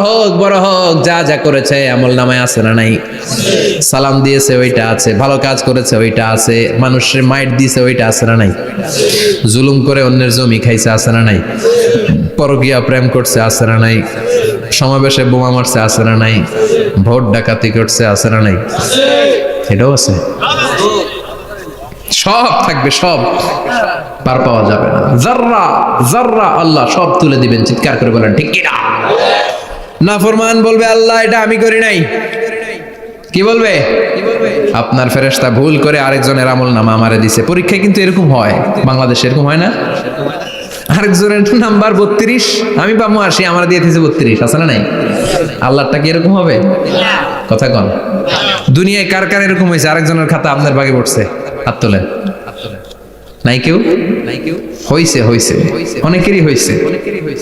হোক, বড় হোক, যা যা করেছে, আমল নামায় আছে না নাই? সালাম দিয়েছে, ওইটা আছে। ভালো কাজ করেছে, ওইটা আছে। মানুষের মাইট দিয়েছে, ওইটা আছে না নাই? জুলুম করে অন্যের জমি খাইছে, আছে না নাই? পরকিয়া প্রেম করছে, আছে না নাই? সমাবেশে বোমা মারছে, আছে না নাই? ভোট ডাকাতি করছে, আছে না নাই? এটাও আছে। সব থাকবে, সব। পার পাওয়া যাবে না। জাররা জাররা আল্লাহ সব তুলে দিবেন, চিৎকার করে বলেন, ঠিক কিনা? না ফরমান বলবে, আল্লাহ, এটা আমি করি নাই। কি বলবে? আপনার ফেরেশতা ভুল করে আরেকজনের আমল নামা আমারে দিছে। পরীক্ষায় কিন্তু এরকম হয়। বাংলাদেশে এরকম হয় না? আরেকজনের নাম্বার বত্রিশ, আমি পাবো আসি আমার দিয়ে দিয়েছে বত্রিশ, আছে না নাই? আল্লাহটা কি এরকম হবে? কথা কন। দুনিয়ায় কার কার এরকম হয়েছে? আরেকজনের খাতা আপনার ভাগে পড়ছে। হাত তোলেন। নাই কেউ? হইছে হইছে। অনেকেরই হইছে।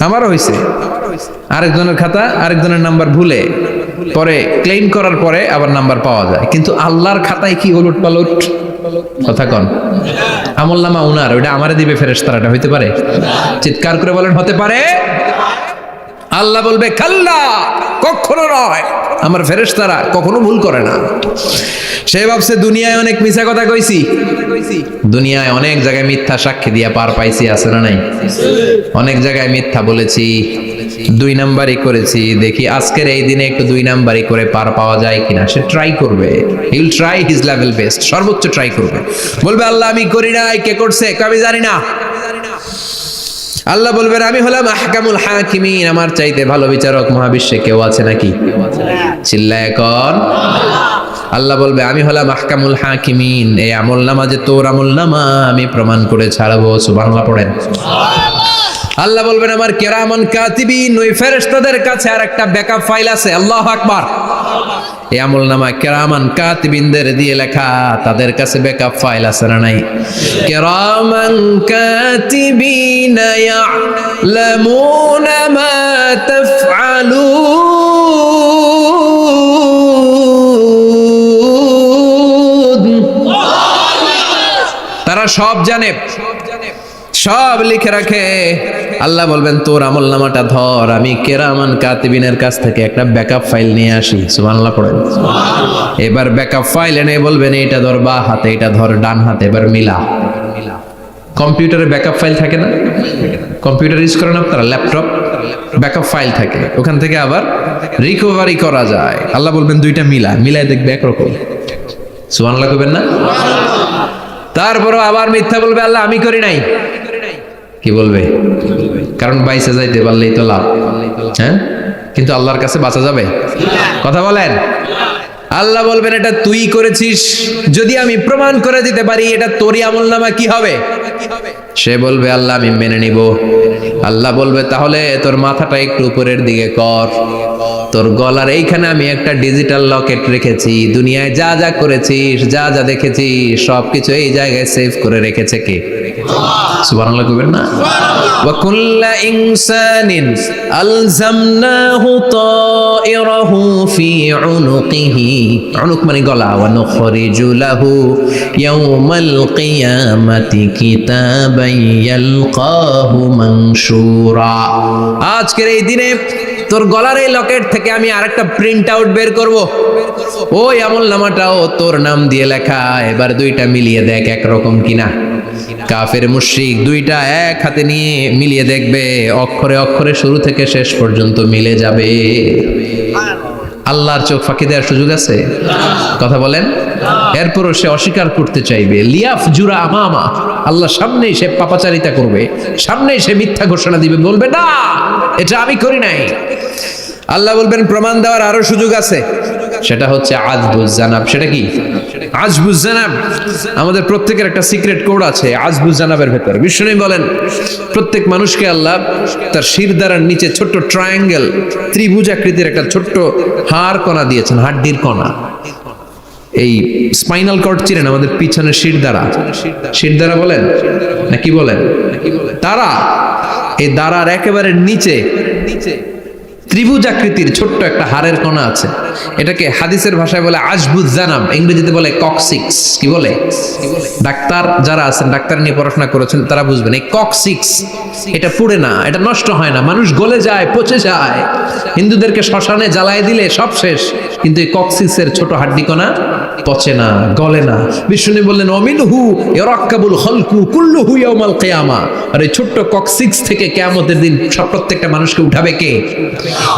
আমারও হইছে। আরেকজনের খাতা আরেকজনের নাম্বার ভুলে। পরে ক্লেম করার পরে আবার নাম্বার পাওয়া যায়। কিন্তু আল্লাহর খাতায় কি উলট পালট? কথা কন। আমল নামা উনার ওইটা আমারে দিবে ফেরেশতারা এটা হইতে পারে? চিৎকার করে বলেন হতে পারে? আল্লাহ বলবে কাল্লা কখনো নয়। আমার ফেরেশতারা কখনো ভুল করে না। সে ভাবছে, দুনিয়ায় অনেক মিথ্যা কথা কইছি। দুনিয়ায় অনেক জায়গায় মিথ্যা সাক্ষী দিয়া পার পাইছি, আছে না নাই? অনেক জায়গায় মিথ্যা বলেছি, দুই নাম্বারই করেছি। দেখি আজকের এই দিনে একটু দুই নাম্বারই করে পার পাওয়া যায় কিনা। সে ট্রাই করবে। He will try his level best সর্বোচ্চ ট্রাই করবে। বলবে, আল্লাহ, আমি করি নাই। কে করছে? আমি জানি না। আল্লাহ বলবেন, আমি হলাম আহকামুল হাকিমিন। আমার চাইতে ভালো বিচারক মহাবিশ্বে কেউ আছে নাকি? চিল্লায় কন। আল্লাহ বলবে, আমি হলাম আহকামুল হাকিমিন। এই আমল নামা যে তোর আমল নামা আমি প্রমাণ করে ছাড়াবো। সুবাংলা পড়েন। আল্লাহ বলবেন, আমার কেরামন কাতিবিন, ওই ফেরেশতাদের কাছে আর একটা ব্যাকআপ ফাইল আছে। আল্লাহ আকবার। নামা কেরামান দিয়ে লেখা, তাদের কাছে ব্যাকআপ ফাইল আছে না নাই? কেরামান তারা সব জানে। সব লিখে রাখে। আল্লাহ বলবেন, তোর আমল নামাটা ধর। আমি কেরামান কাতিবিনের কাছ থেকে একটা ব্যাকআপ ফাইল নিয়ে আসি। সুবহানাল্লাহ পড়েন। এবার ব্যাকআপ ফাইল এনে বলবেন, এইটা ধর বা হাতে এটা ধর ডান হাতে। এবার মিলা। কম্পিউটারে ব্যাকআপ ফাইল থাকে না? কম্পিউটার ইউজ করেন আপনারা, ল্যাপটপ। ব্যাকআপ ফাইল থাকে। ওখান থেকে আবার রিকভারি করা যায়। আল্লাহ বলবেন, দুইটা মিলা। মিলায় দেখবে একরকম। সুবহানাল্লাহ কইবেন না? তারপরও আবার মিথ্যা বলবে, আল্লাহ, আমি করি নাই। কি বলবে? কারণ বাইসে যাইতে পারলেই তো লাভ। হ্যাঁ? কিন্তু আল্লাহর কাছে বাঁচা যাবে? কথা বলেন? আল্লাহ বলবেন, এটা তুই করেছিস। যদি আমি প্রমাণ করে দিতে পারি, এটা তোরই আমল নামা কি হবে? সে বলবে, আল্লাহ, আমি মেনে নিব। আল্লাহ বলবে, তাহলে তোর মাথাটা একটু উপরের দিকে কর। তোর গলার এইখানে আমি একটা ডিজিটাল লকেট রেখেছি। দুনিয়ায় যা যা করেছিস, যা যা দেখেছিস, সবকিছু এই জায়গায় সেভ করে রেখেছে কে? সুবহানাল্লাহ কইবেন না? ওয়া কুল্লা ইনসানিন আলজামনাহু তাইরাহু ফি উনুকিহি। উনুক মানে গলা। ওয়া নুখরিজু লাহু ইয়াউমাল কিয়ামাতি কিতাবান ইয়ালকাহু মানশুরা। আজকের এই দিনে তোর গলার এই লকেট থেকে আমি আরেকটা প্রিন্ট আউট বের করব। ওই আমল নামাটাও তোর নাম দিয়ে লেখা। এবার দুইটা মিলিয়ে দেখ একরকম কিনা। কাফের মুশরিক দুইটা এক হাতে নিয়ে মিলিয়ে দেখবে, অক্ষরে অক্ষরে শুরু থেকে শেষ পর্যন্ত মিলে যাবে। আল্লাহর চোখ ফাঁকি দেওয়ার সুযোগ আছে? কথা বলেন। এরপরও সে অস্বীকার করতে চাইবে, লিয়াফ জুরা আমামা। আল্লাহ সামনেই সে পাপাচারিতা করবে, সামনেই সে মিথ্যা ঘোষণা দিবে, বলবে, না, এটা আমি করি নাই। আল্লাহ বলবেন, প্রমাণ দেওয়ার আরও সুযোগ আছে। সেটা হচ্ছে আজবুজ জানাব সেটা কি? আজবুজ জানাব আমাদের প্রত্যেকের একটা সিক্রেট কোড আছে আজবুজ জানাবের ভেতর। বিষ্ণু বলেন, প্রত্যেক মানুষকে আল্লাহ তার শির দ্বারার নিচে ছোট্ট ট্রায়াঙ্গেল ত্রিভুজ আকৃতির একটা ছোট্ট হাড় কণা দিয়েছেন হাড্ডির কণা। এই স্পাইনাল কর্ড চিনেন আমাদের পিছনে শির দ্বারা। শির দ্বারা বলেন? না কি বলেন? তারা এই দ্বারার একেবারে নিচে ত্রিভুজ আকৃতির ছোট্ট একটা হাড়ের কোনা আছে। এটাকে হাদিসের ভাষায় বলে আজবুদ জানাম ইংরেজিতে বলে ককসিক্স কি বলে? ডাক্তার যারা আছেন, ডাক্তার নিয়ে পড়াশোনা করেছেন, তারা বুঝবেন, এই ককসিক্স এটা পুড়ে না, এটা নষ্ট হয় না, মানুষ গলে যায়, পচে যায়। হিন্দুদেরকে শ্মশানে জ্বালায় দিলে সব শেষ, কিন্তু এই ককসিক্সের ছোট হাড্ডি কণা পচে না, গলে না। বিষ্ণু বললেন, অমিনহু ইরাক্কাবুল খলকু কুল্লুহু ইয়াউমাল কিয়ামা। আর এই ছোট্ট ককসিক্স থেকে কিয়ামতের দিন সব প্রত্যেকটা মানুষকে উঠাবে কে?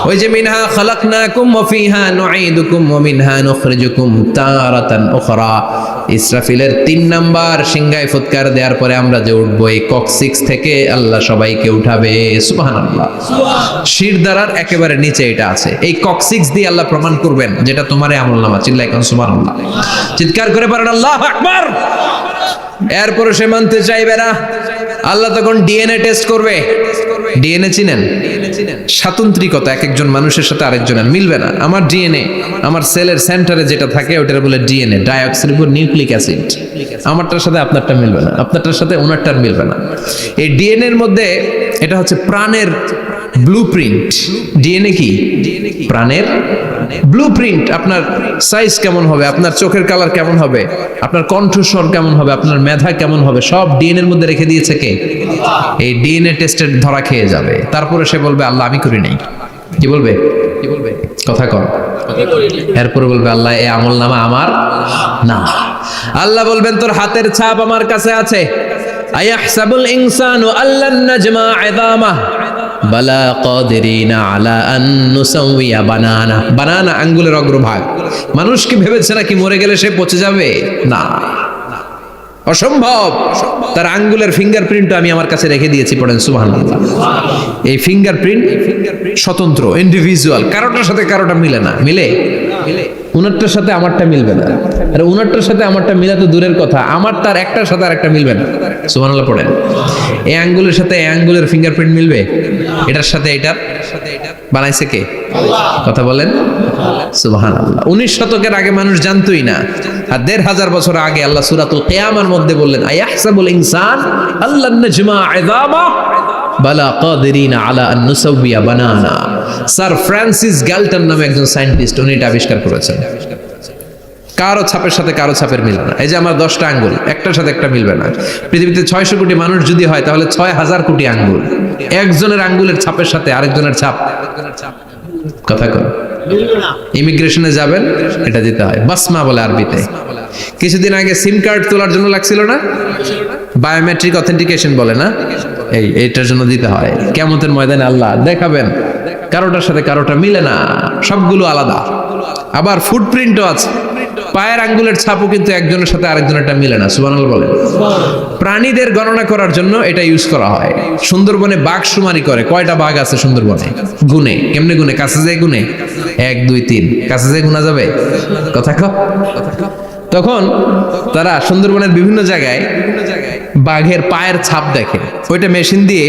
ওই যে, মিনহা খালাকনাকুম ওয়া ফিহা নুঈদুকুম ওয়া মিনহা নুখরিজুকুম তারাতান উখরা। ইসরাফিলের তিন নাম্বার সিংহায় ফুৎকার দেওয়ার পরে আমরা যে উঠবো, এই ককসিক্স থেকে আল্লাহ সবাইকে উঠাবে। সুবহানাল্লাহ। শির দ্বারার একেবারে নিচে এটা আছে। এই ককসিক্স দিয়ে আল্লাহ প্রমাণ করবেন, যেটা তোমার আমল নামা চিল্লাই কোন, সুবহানাল্লাহ। চিৎকার করে পারেন আল্লাহ আকবার! এরপরে সে মানতে চাইবে না। আল্লাহ তখন ডিএনএ টেস্ট করবে। ডিএনএ চিনেন? স্বাতন্ত্রিকতা, এক একজন মানুষের সাথে আরেকজনের মিলবে না। আমার ডিএনএ, আমার সেলের সেন্টারে যেটা থাকে, ওটার বলে ডিএনএ ডাইঅক্সিরিবো নিউক্লিক অ্যাসিড। আমারটার সাথে আপনারটা মিলবে না, আপনারটার সাথে ওনারটার মিলবে না। এই ডিএনএর মধ্যে এটা হচ্ছে প্রাণের ব্লু প্রিন্ট ডিএনএ কি? প্রাণের? ব্লু প্রিন্ট আপনার সাইজ কেমন হবে? আপনার চোখের কালার কেমন হবে? আপনার কণ্ঠস্বর কেমন হবে? আপনার মেধা কেমন হবে? সব ডিএনএ এর মধ্যে রেখে দিয়েছে কে? এই ডিএনএ টেস্টের ধরা খেয়ে যাবে। তারপরে সে বলবে, আল্লাহ, আমি করি নাই। কি বলবে? কি বলবে কথা কর এরপরে বলবে, আল্লাহ এ আমল নামা আমার না। আল্লাহ বলবেন, তোর হাতের ছাপ আমার কাছে আছে। আয়াহসাবুল ইনসানু আল্লান নাজমা ইযামা বালা কাদিরিনা আলা আন নুসাউইয়া বানানা। বানানা আঙ্গুলের অগ্রভাগ। মানুষ কি ভেবেছে নাকি মরে গেলে সে পচে যাবে? না। অসম্ভব। তার আঙ্গুলের ফিঙ্গারপ্রিন্ট আমি আমার কাছে রেখে দিয়েছি, পড়েন, সুবহানাল্লাহ। এই ফিঙ্গারপ্রিন্ট স্বতন্ত্র ইন্ডিভিজুয়াল কারোটার সাথে কারোটা মিলে না। মিলে? উনারটার সাথে আমারটা মিলবে না। আর উনারটার সাথে আমারটা মিলা তো দূরের কথা। আমার তার একটার সাথে আরেকটা মিলবে না। সুবহানাল্লাহ, পড়েন। এই আঙ্গুলের সাথে এই আঙ্গুলের ফিঙ্গারপ্রিন্ট মিলবে? এটার সাথে এটার বানাইছে কে? কথা বলেন। সুবহানাল্লাহ। উনিশ শতকের আগে মানুষ জানতোই না। আর দেড় হাজার বছর আগে আল্লাহ সুরাতুল কিয়ামার মধ্যে বললেন, আয়াহসাবুল ইনসান আল্লাহ নাজমা ইযামা বালা কাদিরিনা আলা আন নুসাউবিয়া বানানা। স্যার ফ্রান্সিস গ্যালটন নামে একজন সায়েন্টিস্ট, উনি এটা আবিষ্কার করেছেন। কারও ছাপের সাথে কারও ছাপের মিলবে না। এই যে আমার দশটা আঙ্গুল, একটার সাথে একটা মিলবে না। পৃথিবীতে ছয়শো কোটি মানুষ যদি হয়, তাহলে ছয় হাজার কোটি আঙ্গুল। একজনের আঙ্গুলের ছাপের সাথে আরেকজনের ছাপ। কথা কর ইমিগ্রেশনে যাবেন, এটা দিতে হয়। বাসমা বলে আরবিতে। কিছুদিন আগে সিম কার্ড তোলার জন্য লাগছিল না? বায়োমেট্রিক অথেন্টিকেশন বলে না? এই এটার জন্য দিতে হয়। কেমতের ময়দানে আল্লাহ দেখাবেন, কারোটার সাথে কারোটা মিলে না। সবগুলো আলাদা। আবার ফুটপ্রিন্টও আছে। পায়ের আঙ্গুলের ছাপও কিন্তু একজনের সাথে আরেকজনেরটা মিলে না সুবানাল বলে প্রাণীদের গণনা করার জন্য এটা ইউজ করা হয়। সুন্দরবনে বাঘ শুমারি করে। কয়টা বাঘ আছে সুন্দরবনে? গুনে কেমনে গুনে কাছে যায় গুনে এক, দুই, তিন। কাছে যায় গুনা যাবে? কথা কথা তখন তারা সুন্দরবনের বিভিন্ন জায়গায় বাঘের পায়ের ছাপ দেখে। ওইটা মেশিন দিয়ে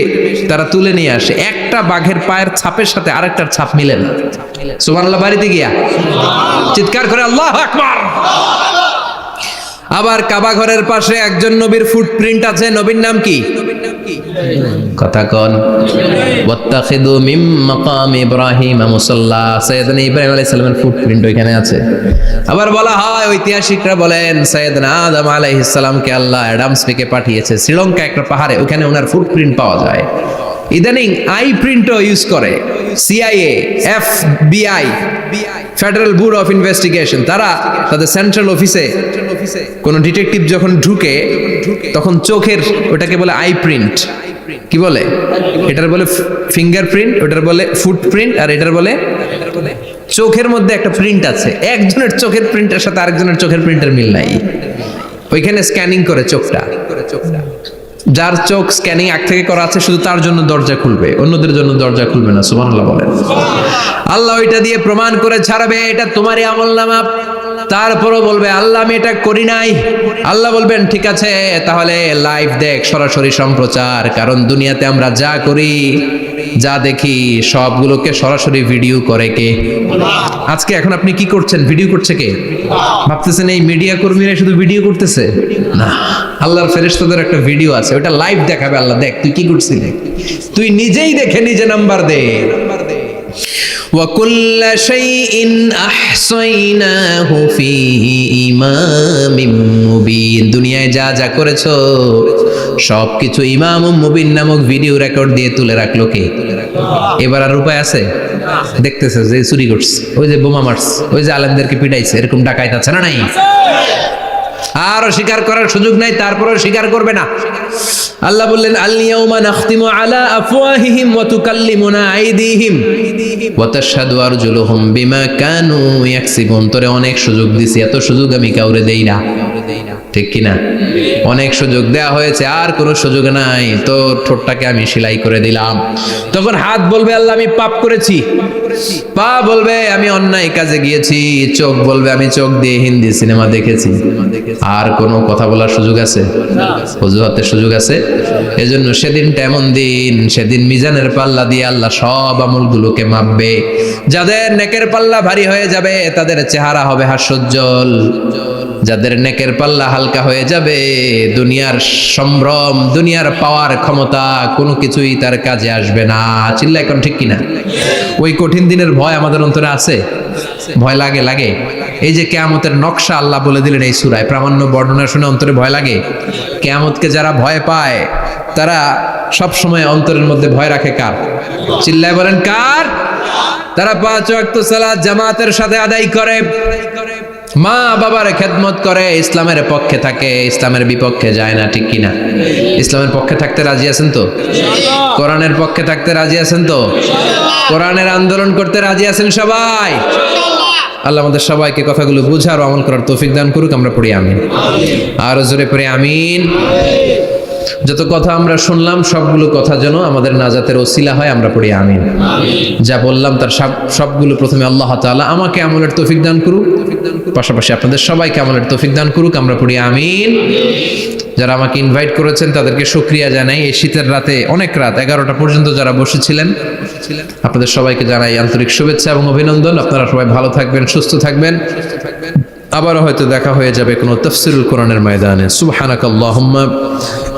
তারা তুলে নিয়ে আসে। একটা বাঘের পায়ের ছাপের সাথে আরেকটার ছাপ মিলে না। সুবহানাল্লাহ, বাড়িতে গিয়া। চিৎকার করে, আল্লাহ আকবার! আবার কাবা ঘরের পাশে একজন নবীর ফুটপ্রিন্ট আছে। নবীর নাম কি? কথা কন। ওয়াত্তাখিদু মিম মাকাম ইব্রাহিম মুসাল্লা। সাইয়েদনা ইব্রাহিম আলাইহিস সালামের ফুটপ্রিন্ট ওইখানে আছে। আবার বলা হয়, ঐতিহাসিকরা বলেন, সাইয়েদনা আদম আলাইহিস সালামকে আল্লাহ অ্যাডামস থেকে পাঠিয়েছে। শ্রীলঙ্কা একটা পাহাড়ে, ওখানে ওনার ফুটপ্রিন্ট পাওয়া যায়। ইদানিং আই প্রিন্টও ইউজ করে CIA FBI federal bureau of investigation তারা তাদের সেন্ট্রাল অফিসে কোন ডিটেকটিভ যখন ঢুকে, তখন চোখের ওটাকে বলে আই প্রিন্ট কি বলে? এটার বলে ফিঙ্গারপ্রিন্ট ওটার বলে ফুটপ্রিন্ট আর এটার বলে চোখের মধ্যে একটা প্রিন্ট আছে। একজনের চোখের প্রিন্টের সাথে আরেকজনের চোখের প্রিন্টের মিল নাই। ওইখানে স্ক্যানিং করে চোখটা। যার চোখ স্ক্যানিং এক থেকে করা আছে, শুধু তার জন্য দরজা খুলবে, অন্যদের জন্য দরজা খুলবে না, সুবহানাল্লাহ বলেন। আল্লাহ ওইটা দিয়ে প্রমাণ করে ছাড়বে, এটা তোমারই আমল নামা। তারপরও বলবে, আল্লাহ আমি এটা করি নাই। আল্লাহ বলবেন, ঠিক আছে, তাহলে লাইভ দেখ, সরাসরি সম্প্রচার, কারণ দুনিয়াতে আমরা যা করি যা দেখি সবগুলোকে সরাসরি ভিডিও করে কে আজকে এখন আপনি কি করছেন ভিডিও করছে কে ভাবতেছেন এই মিডিয়া কর্মীরা শুধু ভিডিও করতেছে না আল্লাহর ফেরেশতাদের একটা ভিডিও আছে ওটা লাইভ দেখাবে আল্লাহ দেখ তুই কি করছিলি তুই নিজেই দেখে নিজে নাম্বার দে وكل شيء أحصيناه في إمام مبين দুনিয়ায় যা যা করেছো সব কিছু ইমাম মুবিন নামক ভিডিও রেকর্ড দিয়ে তুলে রাখল কে? এবার আর উপায় আছে? দেখতেছে যে চুরি করছে ওই যে বোমা মারছে ওই যে আলেমদেরকে পিটাইছে এরকম ডাকাইত আছে না নাই? আরও স্বীকার করার সুযোগ নাই তারপরেও স্বীকার করবে না। আল্লাহ বললেন আলিয়াউমা নাখতিমু আলা আফওয়াহিহিম ওয়া তুকাল্লিমুনা আইদিহিম ওয়া তাশহাদু আরজুলুহুম বিমা কানু ইয়াকসিবুন। তোরে অনেক সুযোগ দিছি, এত সুযোগ আমি কাউরে দেই না। ঠিক কি না অনেক সুযোগ দেয়া হয়েছে, আর কোনো সুযোগ নাই। তো ঠোঁটটাকে আমি সেলাই করে দিলাম। তখন হাত বলবে, আল্লাহ, আমি পাপ করেছি। পা বলবে, আমি অন্যায় কাজে গিয়েছি। চোখ বলবে, আমি চোখ দিয়ে হিন্দি সিনেমা দেখেছি। আর কোনো কথা বলার সুযোগ আছে? অজুহাতের সুযোগ আছে। এজন্য সেদিনটা এমন দিন, সেদিন মিজানের পাল্লা দিয়ে আল্লাহ সব আমলগুলোকে মাপবে। যাদের নেকের পাল্লা ভারী হয়ে যাবে, তাদের চেহারা হবে হাস্যোজ্জ্বল। যাদের নেকের পাল্লা হালকা হয়ে যাবে, দুনিয়ার সম্ভ্রম, দুনিয়ার পাওয়ার ক্ষমতা কোনো কিছুই তার কাজে আসবে না। চিল্লা এখন ঠিক কিনা? ওই কঠিন দিনের ভয় আমাদের অন্তরে আছে? ভয় লাগে লাগে? এই যে কেয়ামতের নকশা আল্লাহ বলে দিলেন এই সুরায়, প্রামাণ্য বর্ণনা শুনে অন্তরে ভয় লাগে। কেয়ামতকে যারা ভয় পায়, তারা সব সময় অন্তরের মধ্যে ভয় রাখে কার? চিল্লায় বলেন, কার? তারা পাঁচ ওয়াক্ত সালাত জামাতের সাথে আদায় করে। মা বাবার খেদমত করে, ইসলামের পক্ষে থাকে, ইসলামের বিপক্ষে যায় না, ঠিক কিনা? ইসলামের পক্ষে থাকতে রাজি আছেন তো? কোরআনের পক্ষে থাকতে রাজি আছেন তো? কোরআনের আন্দোলন করতে রাজি আছেন সবাই? আল্লাহ আমাদের সবাইকে কথাগুলো বুঝার আমল করার তৌফিক দান করুক, আমরা পড়ি আমিন। আরও জোরে পড়ি আমিন। যত কথা আমরা শুনলাম সবগুলো কথা যেন আমাদের নাজাতের ওসিলা হয় আমরা পড়ি আমিন। যা বললাম তার সব সবগুলো প্রথমে আল্লাহ তাআলা আমাকে আমলের তৌফিক দান করুক। পাশাপাশি আপনাদের সবাইকে আমলের তৌফিক দান করুক আমরা পড়ি আমিন। যারা আমাকে ইনভাইট করেছেন তাদেরকে শুক্রিয়া জানাই। এই শীতের রাতে অনেক রাত এগারোটা পর্যন্ত যারা বসেছিলেন আপনাদের সবাইকে জানাই আন্তরিক শুভেচ্ছা এবং অভিনন্দন। আপনারা সবাই ভালো থাকবেন সুস্থ থাকবেন। আবারও হয়তো দেখা হয়ে যাবে কোনো তফসিরুল কোরআনের ময়দানে। সুবহানাকাল্লাহুম্মা।